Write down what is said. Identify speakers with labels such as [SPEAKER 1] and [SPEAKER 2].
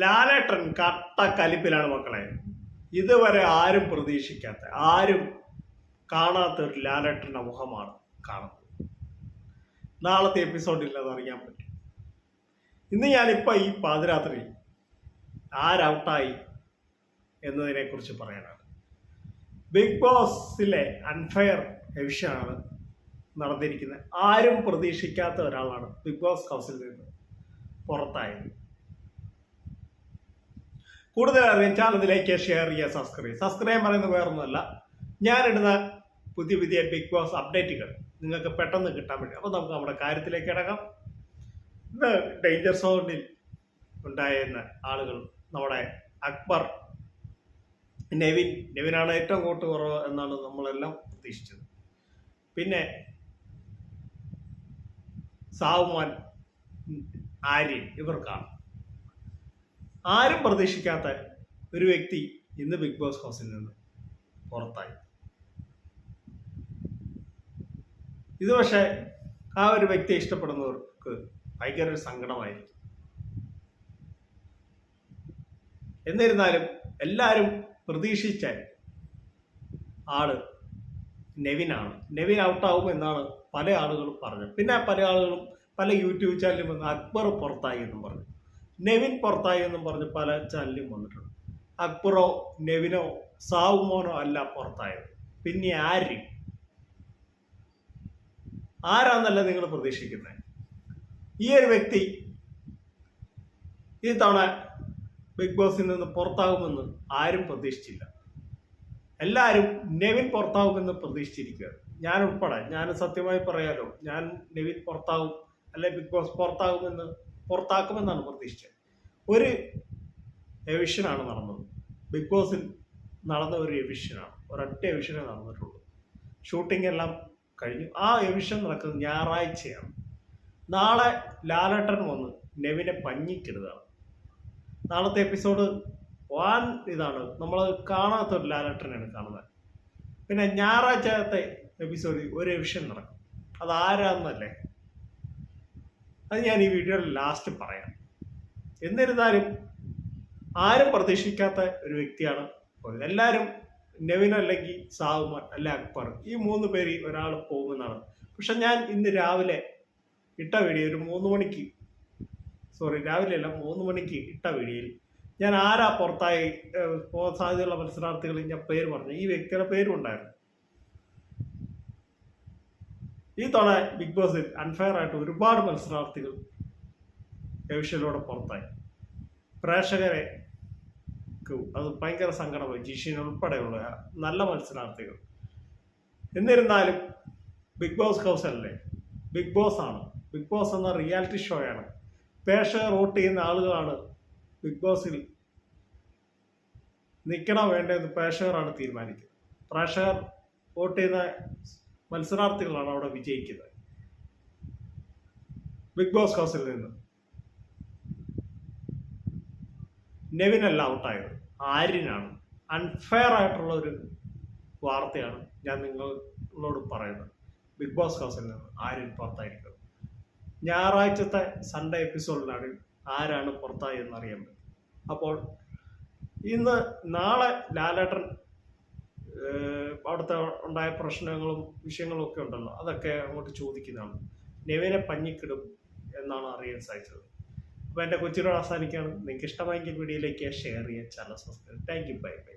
[SPEAKER 1] ലാലേട്ടൻ കട്ട കലിപ്പിലാണ് മക്കളെ. ഇതുവരെ ആരും പ്രതീക്ഷിക്കാത്ത ആരും കാണാത്ത ഒരു ലാലേട്ടന്റെ മുഖമാണ് കാണുന്നത്. നാളത്തെ എപ്പിസോഡിൽ അത് അറിയാൻ പറ്റും. ഇന്ന് ഞാനിപ്പോൾ ഈ പാതിരാത്രി ആരൗട്ടായി എന്നതിനെ കുറിച്ച് പറയാനാണ്. ബിഗ് ബോസിലെ അൺഫെയർ എവിഷനാണ് നടന്നിരിക്കുന്നത്? ആരും പ്രതീക്ഷിക്കാത്ത ഒരാളാണ് ബിഗ് ബോസ് ഹൗസിൽ നിന്ന് പുറത്തായത്. കൂടുതൽ അറിയാൻ ചാനലിലേക്ക് ഷെയർ ചെയ്യുക സബ്സ്ക്രൈബ് സബ്സ്ക്രൈബ് പറയുന്നത് വേറൊന്നുമല്ല. ഞാനിടുന്ന പുതിയ പുതിയ ബിഗ് ബോസ് അപ്ഡേറ്റുകൾ നിങ്ങൾക്ക് പെട്ടെന്ന് കിട്ടാൻ വേണ്ടി. അപ്പോൾ നമുക്ക് നമ്മുടെ കാര്യത്തിലേക്ക് കിടക്കാം. ഇന്ന് ഡേഞ്ചർ സോണിൽ ഉണ്ടായിരുന്ന ആളുകൾ നമ്മുടെ അക്ബർ നെവിൻ. നെവിനാണ് ഏറ്റവും കൂട്ട് കുറവ് എന്നാണ് നമ്മളെല്ലാം പ്രതീക്ഷിച്ചത്. പിന്നെ സാവുമാൻ ആര്യൻ ഇവർക്കാണ്. ആരും പ്രതീക്ഷിക്കാത്ത ഒരു വ്യക്തി ഇന്ന് ബിഗ് ബോസ് ഹൗസിൽ നിന്ന് പുറത്തായി. ഇത് പക്ഷേ ആ ഒരു വ്യക്തിയെ ഇഷ്ടപ്പെടുന്നവർക്ക് ഭയങ്കര ഒരു സങ്കടമായിരിക്കും. എന്നിരുന്നാലും എല്ലാവരും പ്രതീക്ഷിച്ച ആൾ നെവിനാണ്. നെവിൻ ഔട്ടാവും എന്നാണ് പല ആളുകളും പറഞ്ഞത്. പിന്നെ പല ആളുകളും പല യൂട്യൂബ് ചാനലും വന്ന് അക്ബർ പുറത്തായി എന്നും പറഞ്ഞു. നെവിൻ പുറത്തായി എന്നും പറഞ്ഞ് പല ചാനലും വന്നിട്ടുണ്ട്. അക്ബറോ നെവിനോ സാവുമോനോ അല്ല പുറത്തായത്. പിന്നെ ആര്? ആരാന്നല്ല നിങ്ങൾ പ്രതീക്ഷിക്കുന്നത് ഈ ഒരു വ്യക്തി ഈ തവണ ബിഗ് ബോസിൽ നിന്ന് പുറത്താകുമെന്ന് ആരും പ്രതീക്ഷിച്ചില്ല. എല്ലാവരും നെവിൻ പുറത്താകുമെന്ന് പ്രതീക്ഷിച്ചിരിക്കുക. ഞാൻ ഉൾപ്പെടെ ഞാൻ സത്യമായി പറയാലോ ഞാൻ നെവിൻ പുറത്താകും അല്ലെ ബിഗ് ബോസ് പുറത്താകുമെന്ന് പുറത്താക്കുമെന്നാണ് പ്രതീക്ഷിച്ചത്. ഒരു എവിഷനാണ് നടന്നത്. ബിഗ് ബോസിൽ നടന്ന ഒരു എവിഷനാണ് ഒരൊറ്റ എവിഷനെ നടന്നിട്ടുള്ളൂ. ഷൂട്ടിംഗ് എല്ലാം കഴിഞ്ഞു. ആ എവിഷൻ നടക്കുന്നത് ഞായറാഴ്ചയാണ്. നാളെ ലാലേട്ടൻ വന്ന് നെവിനെ പഞ്ഞിക്കരുതാണ് നാളത്തെ എപ്പിസോഡ് വാൻ ഇതാണ്. നമ്മൾ കാണാത്ത ഒരു ലാലേട്ടനെയാണ് കാണുന്നത്. പിന്നെ ഞായറാഴ്ചത്തെ എപ്പിസോഡിൽ ഒരു എവിഷൻ നടക്കും. അത് ആരാന്നല്ലേ? അത് ഞാൻ ഈ വീഡിയോയിൽ ലാസ്റ്റ് പറയാം. എന്നിരുന്നാലും ആരും പ്രതീക്ഷിക്കാത്ത ഒരു വ്യക്തിയാണ് എല്ലാവരും നെവിൻ അല്ലെങ്കിൽ സാവുമാൻ അല്ല അക്ബർ ഈ മൂന്ന് പേര് ഒരാൾ പോകുമെന്നാണ്. പക്ഷെ ഞാൻ ഇന്ന് രാവിലെ ഇട്ട വീഡിയോ ഒരു മൂന്ന് മണിക്ക് സോറി രാവിലെ അല്ല മൂന്ന് മണിക്ക് ഇട്ട വീഡിയോയിൽ ഞാൻ ആരാ പുറത്തായി പോകാൻ സാധ്യതയുള്ള മത്സരാർത്ഥികളിൽ ഞാൻ പേര് പറഞ്ഞു. ഈ വ്യക്തിയുടെ പേരും ഉണ്ടായിരുന്നു. ഈ തവണ ബിഗ് ബോസിൽ അൺഫെയർ ആയിട്ട് ഒരുപാട് മത്സരാർത്ഥികൾ എവിഷയിലൂടെ പുറത്തായി. പ്രേക്ഷകരെ അത് ഭയങ്കര സങ്കടമായി. ജിഷിൻ ഉൾപ്പെടെയുള്ള നല്ല മത്സരാർത്ഥികൾ. എന്നിരുന്നാലും ബിഗ് ബോസ് ഹൗസ് അല്ലേ? ബിഗ് ബോസ് ആണ്. ബിഗ് ബോസ് എന്ന റിയാലിറ്റി ഷോയാണ് പ്രേക്ഷകർ വോട്ട് ചെയ്യുന്ന ആളുകളാണ് ബിഗ് ബോസിൽ നിൽക്കണോ വേണ്ടതെന്ന് പ്രേക്ഷകരാണ് തീരുമാനിക്കുന്നത്. പ്രേക്ഷകർ വോട്ട് ചെയ്യുന്ന മത്സരാർത്ഥികളാണ് അവിടെ വിജയിക്കുന്നത്. ബിഗ് ബോസ് ഹൗസിൽ നിന്ന്. നെവിനല്ല ഔട്ടായത് ആര്യനാണ്. അൺഫെയർ ആയിട്ടുള്ള ഒരു വാർത്തയാണ് ഞാൻ നിങ്ങളോട് പറയുന്നത്. ബിഗ് ബോസ് ഹൗസിൽ നിന്ന് ആര്യൻ പുറത്തായിരിക്കുന്നത്. ഞായറാഴ്ചത്തെ സൺഡേ എപ്പിസോഡിലാണ് ആരാണ് പുറത്തായി എന്ന് അറിയാൻ പറ്റും. അപ്പോൾ ഇന്ന് നാളെ ലാലേട്ടൻ അവിടുത്തെ ഉണ്ടായ പ്രശ്നങ്ങളും വിഷയങ്ങളും ഒക്കെ ഉണ്ടല്ലോ. അതൊക്കെ അങ്ങോട്ട് ചോദിക്കുന്നതാണ്. നെവിനെ പഞ്ഞിക്കിടും എന്നാണ് അറിയാൻ സാധിച്ചത്. അപ്പോൾ എന്റെ കൊച്ചിനോട് അവസാനിക്കുകയാണ്. നിങ്ങൾക്ക് ഇഷ്ടമായെങ്കിൽ വീഡിയോയിലേക്ക് ഷെയർ ചെയ്യുക channel subscribe thank you bye bye